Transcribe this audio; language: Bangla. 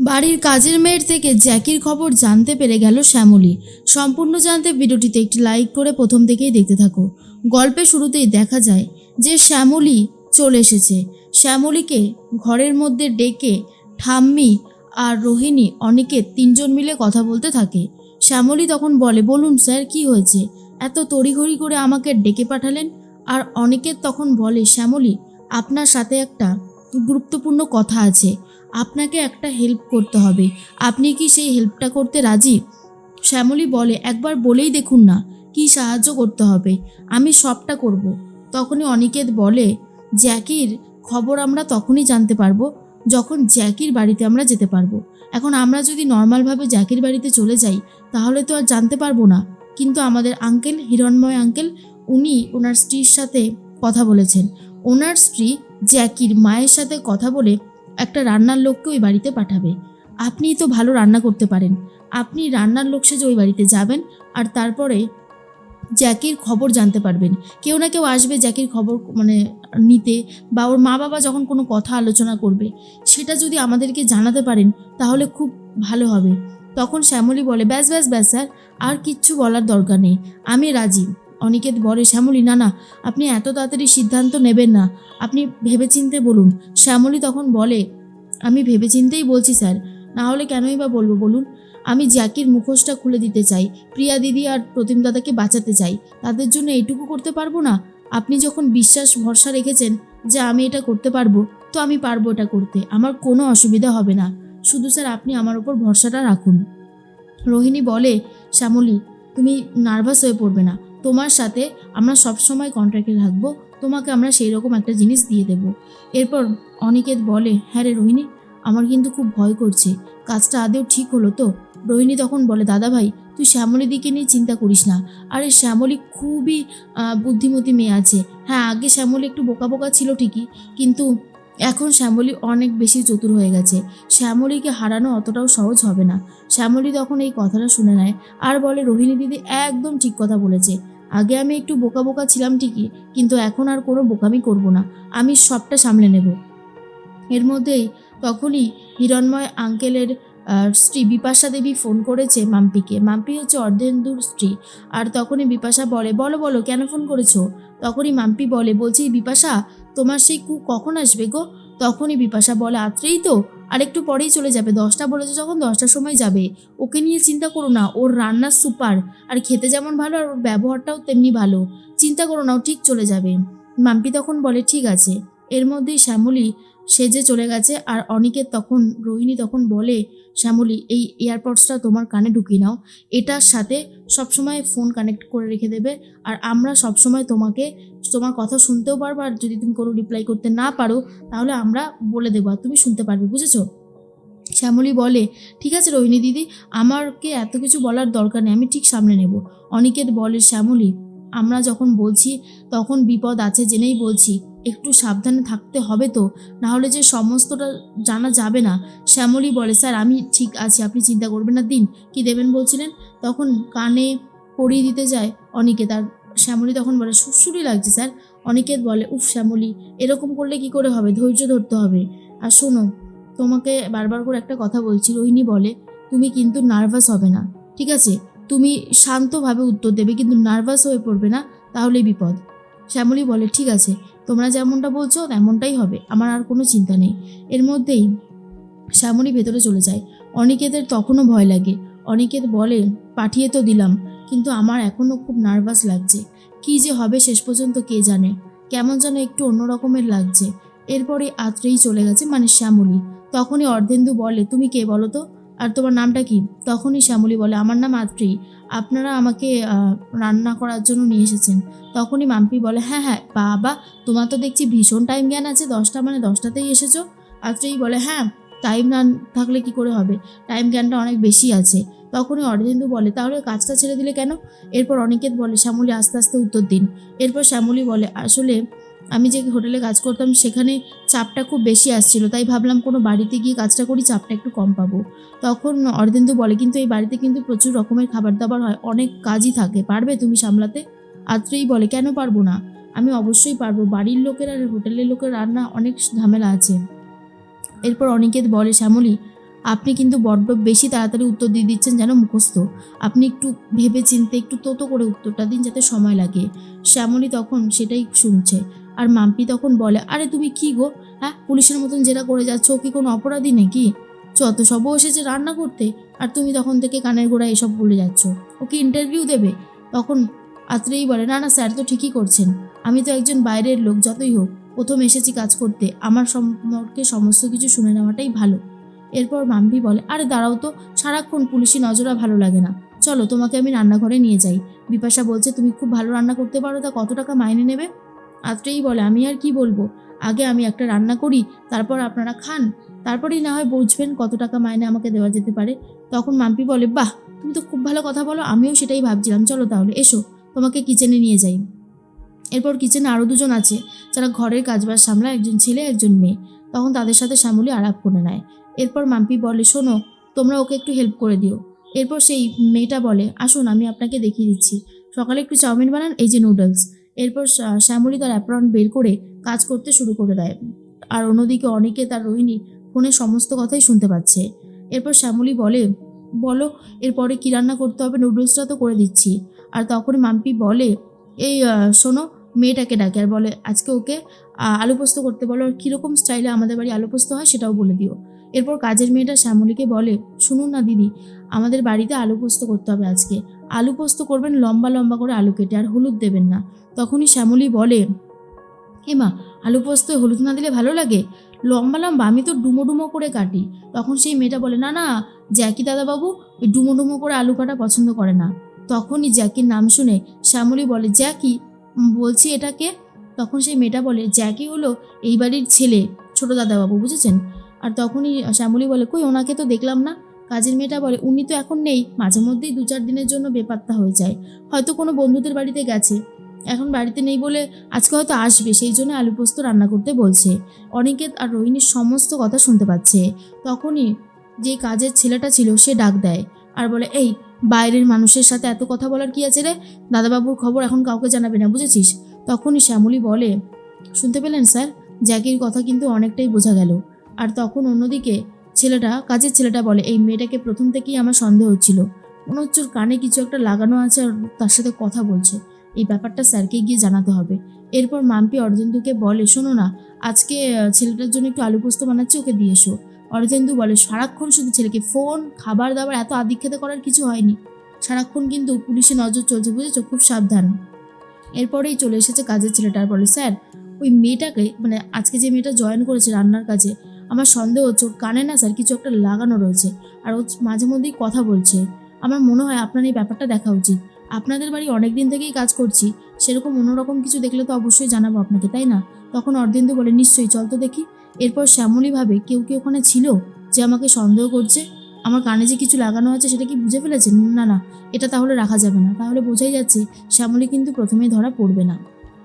বাড়ির কাজের মেয়ের থেকে জ্যাকির খবর জানতে পেরে গেল শ্যামলী। সম্পূর্ণ জানতে ভিডিওটিতে একটি লাইক করে প্রথম থেকেই দেখতে থাকো। গল্পের শুরুতেই দেখা যায় যে শ্যামলী চলে এসেছে। শ্যামলীকে ঘরের মধ্যে ডেকে ঠাম্মি আর রোহিণী অনেকে তিনজন মিলে কথা বলতে থাকে। শ্যামলী তখন বলে, বলুন স্যার, কি হয়েছে? এত তড়িঘড়ি করে আমাকে ডেকে পাঠালেন? আর অনেকের তখন বলে, শ্যামলী, আপনার সাথে একটা গুরুত্বপূর্ণ কথা আছে। আপনাকে একটা হেল্প করতে হবে। আপনি কি সেই হেল্পটা করতে রাজি? শ্যামলী বলে, একবার বলেই দেখুন না, কি সাহায্য করতে হবে। আমি সবটা করব। তখনই অনিকেত বলে, জ্যাকির খবর আমরা তখনই জানতে পারব যখন জ্যাকির বাড়িতে আমরা যেতে পারব। এখন আমরা যদি নর্মালভাবে জ্যাকির বাড়িতে চলে যাই, তাহলে তো আর জানতে পারব না। কিন্তু আমাদের আঙ্কেল হিরণময় আঙ্কেল উনি ওনার স্ত্রীর সাথে কথা বলেছেন। ওনার স্ত্রী জ্যাকির মায়ের সাথে কথা বলে একটা রান্নার লোককে ওই বাড়িতে পাঠাবে। আপনিই তো ভালো রান্না করতে পারেন। আপনি রান্নার লোক সেজে ওই বাড়িতে যাবেন আর তারপরে জ্যাকির খবর জানতে পারবেন। কেউ না কেউ আসবে জ্যাকির খবর মানে নিতে বা ওর মা বাবা যখন কোনো কথা আলোচনা করবে, সেটা যদি আমাদেরকে জানাতে পারেন তাহলে খুব ভালো হবে। তখন শ্যামলী বলে, ব্যাস ব্যাস ব্যাস, স্যার, আর কিচ্ছু বলার দরকার নেই। আমি রাজি। অনিকেত বলে শ্যামলী না না আপনি এত তাড়াতাড়ি সিদ্ধান্ত নেবেন না। আপনি ভেবেচিন্তে বলুন। শ্যামলী তখন বলে, আমি ভেবেচিন্তেই বলছি, স্যার। না হলে কেনই বা বলব, বলুন? আমি জ্যাকির মুখোশটা খুলে দিতে চাই, প্রিয়া দিদি আর প্রতিম দাদাকে বাঁচাতে চাই। তাদের জন্য এইটুকু করতে পারব না? আপনি যখন বিশ্বাস, ভরসা রেখেছেন যে আমি এটা করতে পারব, তো আমি পারব এটা করতে। আমার কোনো অসুবিধা হবে না। শুধু স্যার, আপনি আমার ওপর ভরসাটা রাখুন। রোহিণী বলে, শ্যামলী, তুমি নার্ভাস হয়ে পড়বে না। তোমার সাথে আমরা সবসময় কন্ট্রাক্টে থাকব, তোমাকে আমরা সেই রকম একটা জিনিস দিয়ে দেবো। এরপর অনিকেত বলে হ্যাঁ রে রোহিণী, আমার কিন্তু খুব ভয় করছে, কাজটা আদেও ঠিক হলো তো? রোহিণী তখন বলে, দাদা ভাই, তুই শ্যামলী দিকে নিয়ে চিন্তা করিস না। আরে শ্যামলী খুবই বুদ্ধিমতী মেয়ে আছে। হ্যাঁ আগে শ্যামলী একটু বোকা বোকা ছিল ঠিকই, কিন্তু এখন শ্যামলী অনেক বেশি চতুর হয়ে গেছে। শ্যামলীকে হারানো অতটাও সহজ হবে না। শ্যামলী তখন এই কথাটা শুনে নেয়, আর বলে, রোহিণী দিদি একদম ঠিক কথা বলেছে। আগে আমি একটু বোকা বোকা ছিলাম ঠিকই, কিন্তু এখন আর কোনো বোকামি করব না, আমি সবটা সামলে নেব। এর মধ্যেই তখনই হিরণময় আঙ্কেলের স্ত্রী বিপাশা দেবী ফোন করেছে মাম্পিকে। মাম্পি হচ্ছে অর্ধেন্দুর স্ত্রী। আর তখনই বিপাশা বলে, বলো বলো, কেন ফোন করেছ? তখনই মাম্পি বলে, বলছি বিপাশা, তোমার সেই কু কখন আসবে গো? তখনই বিপাশা বলে, আত্রেই তো। আর একটু পরেই চলে যাবে। দশটা বলেছে যখন দশটার সময় যাবে। ওকে নিয়ে চিন্তা করো না, ওর রান্না সুপার। আর খেতে যেমন ভালো, আর ওর ব্যবহারটাও তেমনি ভালো। চিন্তা করো না, ও ঠিক চলে যাবে। মাম্পি তখন বলে, ঠিক আছে। এর মধ্যেই শ্যামলী সেজে চলে গেছে, আর অনিকের তখন, রোহিণী তখন বলে, শ্যামলী, এই এয়ারপডসটা তোমার কানে ঢুকিয়ে নাও। এটার সাথে সবসময় ফোন কানেক্ট করে রেখে দেবে, আর আমরা সবসময় তোমাকে, তোমার কথা শুনতেও পারব, আর যদি তুমি কোনো রিপ্লাই করতে না পারো, তাহলে আমরা বলে দেবো, আর তুমি শুনতে পারবে, বুঝেছ? শ্যামলী বলে, ঠিক আছে রোহিণী দিদি, আমারকে এত কিছু বলার দরকার নেই, আমি ঠিক সামনে নেব। অনিকেত বলে, শ্যামলী, আমরা যখন বলছি, তখন বিপদ আছে জেনেই বলছি। একটু সাবধানে থাকতে হবে তো, না হলে যে সমস্তটা জানা যাবে না। শ্যামলী বলে, স্যার, আমি ঠিক আছি, আপনি চিন্তা করবেন না, দিন। কি দেবেন? বলছিলেন। তখন কানে পরিয়ে দিতে যায় অনিকেত, আর শ্যামলী তখন বলে সুরসুরি লাগছে, স্যার। অনিকেত বলে, উফ, শ্যামলী, এরকম করলে কি করে হবে? ধৈর্য ধরতে হবে। আর শোনো, তোমাকে বারবার করে একটা কথা বলছি। রোহিণী বলে, তুমি কিন্তু নার্ভাস হবে না, ঠিক আছে? তুমি শান্তভাবে উত্তর দেবে, কিন্তু নার্ভাস হয়ে পড়বে না, তাহলেই বিপদ। শ্যামলী বলে, ঠিক আছে। তোমরা যেমনটা বলছো তেমনটাই হবে, আমার আর কোনো চিন্তা নেই। এর মধ্যেই শ্যামলী ভেতরে চলে যায়। অনিকেতের তখনও ভয় লাগে। অনিকেত বলে, পাঠিয়ে তো দিলাম, কিন্তু আমার এখনও খুব নার্ভাস লাগছে। কী যে হবে শেষ পর্যন্ত কে জানে? কেমন যেন একটু অন্য রকমের লাগছে। এরপরে আত্রেই চলে গেছে মানে শ্যামলী। তখনই অর্ধেন্দু বলে, তুমি কে বলো তো? আর তোমার নামটা কি? তখনই শ্যামলী বলে, আমার নাম আত্রেই আপনারা আমাকে রান্না করার জন্য নিয়ে এসেছেন। তখনই মাম্পি বলে হ্যাঁ হ্যাঁ বাবা, তোমার তো দেখছি ভীষণ টাইম জ্ঞান আছে, দশটা মানে দশটাতেই এসেছ। আত্রেই বলে হ্যাঁ টাইম না থাকলে কি করে হবে? টাইম জ্ঞানটা অনেক বেশি আছে। তখনই অর্ধেন্দু বলে, তাহলে কাজটা ছেড়ে দিলে কেন? এরপর অনিকেত বলে, শ্যামলী আস্তে আস্তে উত্তর দিন। এরপর শ্যামলী বলে, আসলে আমি যে হোটেলে কাজ করতাম, সেখানে চাপটা খুব বেশি আসছিল। তাই ভাবলাম কোনো বাড়িতে গিয়ে কাজটা করি, চাপটা একটু কম পাবো। তখন অর্ধেন্দু বলে, কিন্তু এই বাড়িতে কিন্তু প্রচুর রকমের খাবার দাবার হয়, অনেক কাজই থাকে। পারবে তুমি সামলাতে? আত্রেই বলে, কেন পারব না? আমি অবশ্যই পারব। বাড়ির লোকের আর হোটেলের লোকের রান্না অনেক ঝামেলা আছে। এরপর অনিকেত বলে, শ্যামলী, আপনি কিন্তু বড্ড বেশি তাড়াতাড়ি উত্তর দিয়ে দিচ্ছেন যেন মুখস্থ। আপনি একটু ভেবে চিনতে একটু তোতো করে উত্তরটা দিন যাতে সময় লাগে। শ্যামলী তখন সেটাই শুনছে। আর মাম্পি তখন বলে, আরে তুমি কি গো? হ্যাঁ পুলিশের মতন যেটা করে যাচ্ছ, কি কোনো অপরাধী নাকি? যত সবও এসেছে রান্না করতে, আর তুমি তখন থেকে কানের গোড়া এসব বলে যাচ্ছ। ওকে ইন্টারভিউ দেবে? তখন আত্রেই বলে, না না, স্যার তো ঠিকই করছেন। আমি তো একজন বাইরের লোক, যতই হোক। প্রথম এসেছি কাজ করতে। আমার সম্পর্কে সমস্ত কিছু শুনে নেওয়াটাই ভালো। এরপর মাম্পি বলে, আরে দাঁড়াও তো, সারাক্ষণ পুলিশি নজরা ভালো লাগে না। চলো, তোমাকে আমি রান্নাঘরে নিয়ে যাই। বিপাশা বলছে, তুমি খুব ভালো রান্না করতে পারো, তা কত টাকা মাইনে নেবে? আত্রেই বলে, আমি আর কি বলব? আগে আমি একটা রান্না করি, তারপর আপনারা খান। তারপরেই না হয় বুঝবেন কত টাকা মাইনে আমাকে দেওয়া যেতে পারে। তখন মাম্পি বলে, বাহ, তুমি তো খুব ভালো কথা বলো, আমিও সেটাই ভাবছিলাম। চলো তাহলে, এসো, তোমাকে কিচেনে নিয়ে যাই। এরপর কিচেনে আরও দুজন আছে, যারা ঘরের কাজবাজ সামলায়, একজন ছেলে, একজন মেয়ে। তখন তাদের সাথে শ্যামলী আলাপ করে নেয়। এরপর মাম্পি বলে, শোনো, তোমরা ওকে একটু হেল্প করে দিও। এরপর সেই মেয়েটা বলে, আসুন, আমি আপনাকে দেখিয়ে দিচ্ছি। সকালে একটু চাউমিন বানান, এই যে নুডলস এরপর শ্যা- শ্যামলী তার অ্যাপ্রন বের করে কাজ করতে শুরু করে দেয়। আর অন্যদিকে অনেকে তার রোহিণী ফোনে সমস্ত কথাই শুনতে পাচ্ছে। এরপর শ্যামলী বলে বলো এরপরে কী রান্না করতে হবে? নুডলসটা তো করে দিচ্ছি। আর তখন মাম্পি বলে এই শোনো মেয়েটাকে ডাকে। আর বলে আজকে ওকে আহ, আলু পোস্ত করতে বলো। আর কীরকম স্টাইলে আমাদের বাড়ি আলু পোস্ত হয় সেটাও বলে দিও। এরপর কাজের মেয়েটা শ্যামলীকে বলে, শুনুন না দিদি, আমাদের বাড়িতে আলু পোস্ত করতে হবে আজকে। আলু পোস্ত করবেন, লম্বা লম্বা করে আলু কেটে আর হলুদ দেবেন না। তখনই শ্যামলী বলে হেমা আলু পোস্ত হলুদ না দিলে ভালো লাগে? লম্বা লম্বা, আমি তো ডুমো ডুমো করে কাটি। তখন সেই মেয়েটা বলে, না না, জ্যাকি দাদাবাবু, ওই ডুমো ডুমো করে আলু কাটা পছন্দ করে না। তখনই জ্যাকির নাম শুনে শ্যামলী বলে, জ্যাকি বলছি এটাকে? তখন সেই মেয়েটা বলে, জ্যাকি হলো এই বাড়ির ছেলে, ছোট দাদাবাবু, বুঝেছেন? আর তখনই শ্যামলী বলে, কই, ওনাকে তো দেখলাম না। কাজের মেয়েটা বলে, উনি তো এখন নেই। মাঝে মধ্যেই দু চার দিনের জন্য বেপাত্তা হয়ে যায়। হয়তো কোনো বন্ধুদের বাড়িতে গেছে। এখন বাড়িতে নেই বলে আজকে হয়তো আসবে। সেই জন্য আলু পোস্ত রান্না করতে বলছে। অনিকেত আর রোহিণীর সমস্ত কথা শুনতে পাচ্ছে। তখনই যে কাজের ছেলেটা ছিল, সে ডাক দেয় আর বলে, এই, বাইরের মানুষের সাথে এত কথা বলার কি আছে রে? দাদাবাবুর খবর এখন কাউকে জানাবে না, বুঝেছিস? তখনই শ্যামলী বলে, শুনতে পেলেন, স্যার? জ্যাকির কথা কিন্তু অনেকটাই বোঝা গেল। আর তখন অন্যদিকে ছেলেটা, কাজের ছেলেটা বলে, এই মেয়েটাকে প্রথম থেকেই আমার সন্দেহ হচ্ছিল। মনে হচ্ছে কানে কিছু একটা লাগানো আছে আর তার সাথে কথা বলছে। এই ব্যাপারটা স্যারকে গিয়ে জানাতে হবে। এরপর মাম্পি অর্জেন্দুকে বলে, শোনো না, আজকে ছেলেটার জন্য একটু আলু পোস্ত বানাচ্ছে, ওকে দিয়ে এসো। অর্জেন্দু বলে, সারাক্ষণ শুধু ছেলেকে ফোন, খাবার দাবার, এত আদিক্ষেতা করার কিছু হয়নি। সারাক্ষণ কিন্তু পুলিশে নজর চলছে বুঝেছ, খুব সাবধান। এরপরেই চলে এসেছে কাজের ছেলেটার বলে, স্যার, ওই মেয়েটাকে মানে আজকে যে মেয়েটা জয়েন করেছে রান্নার কাজে আমার সন্দেহ হচ্ছে ওর কানে না স্যার, কিছু একটা লাগানো রয়েছে। আর ও মাঝে মধ্যেই কথা বলছে। আমার মনে হয় আপনার এই ব্যাপারটা দেখা উচিত। আপনাদের বাড়ি অনেক দিন থেকেই কাজ করছি। সেরকম অন্যরকম কিছু দেখলে তো অবশ্যই জানাব আপনাকে, তাই না? তখন অর্ধেন্দু বলে, নিশ্চয়ই, চল তো দেখি। এরপর শ্যামলী ভাবে, কেউ কি ওখানে ছিল যে আমাকে সন্দেহ করছে? আমার কানে যে কিছু লাগানো আছে সেটা কি বুঝে ফেলেছেন? না না, এটা তাহলে রাখা যাবে না। তাহলে বোঝাই যাচ্ছে, শ্যামলী কিন্তু প্রথমেই ধরা পড়বে না।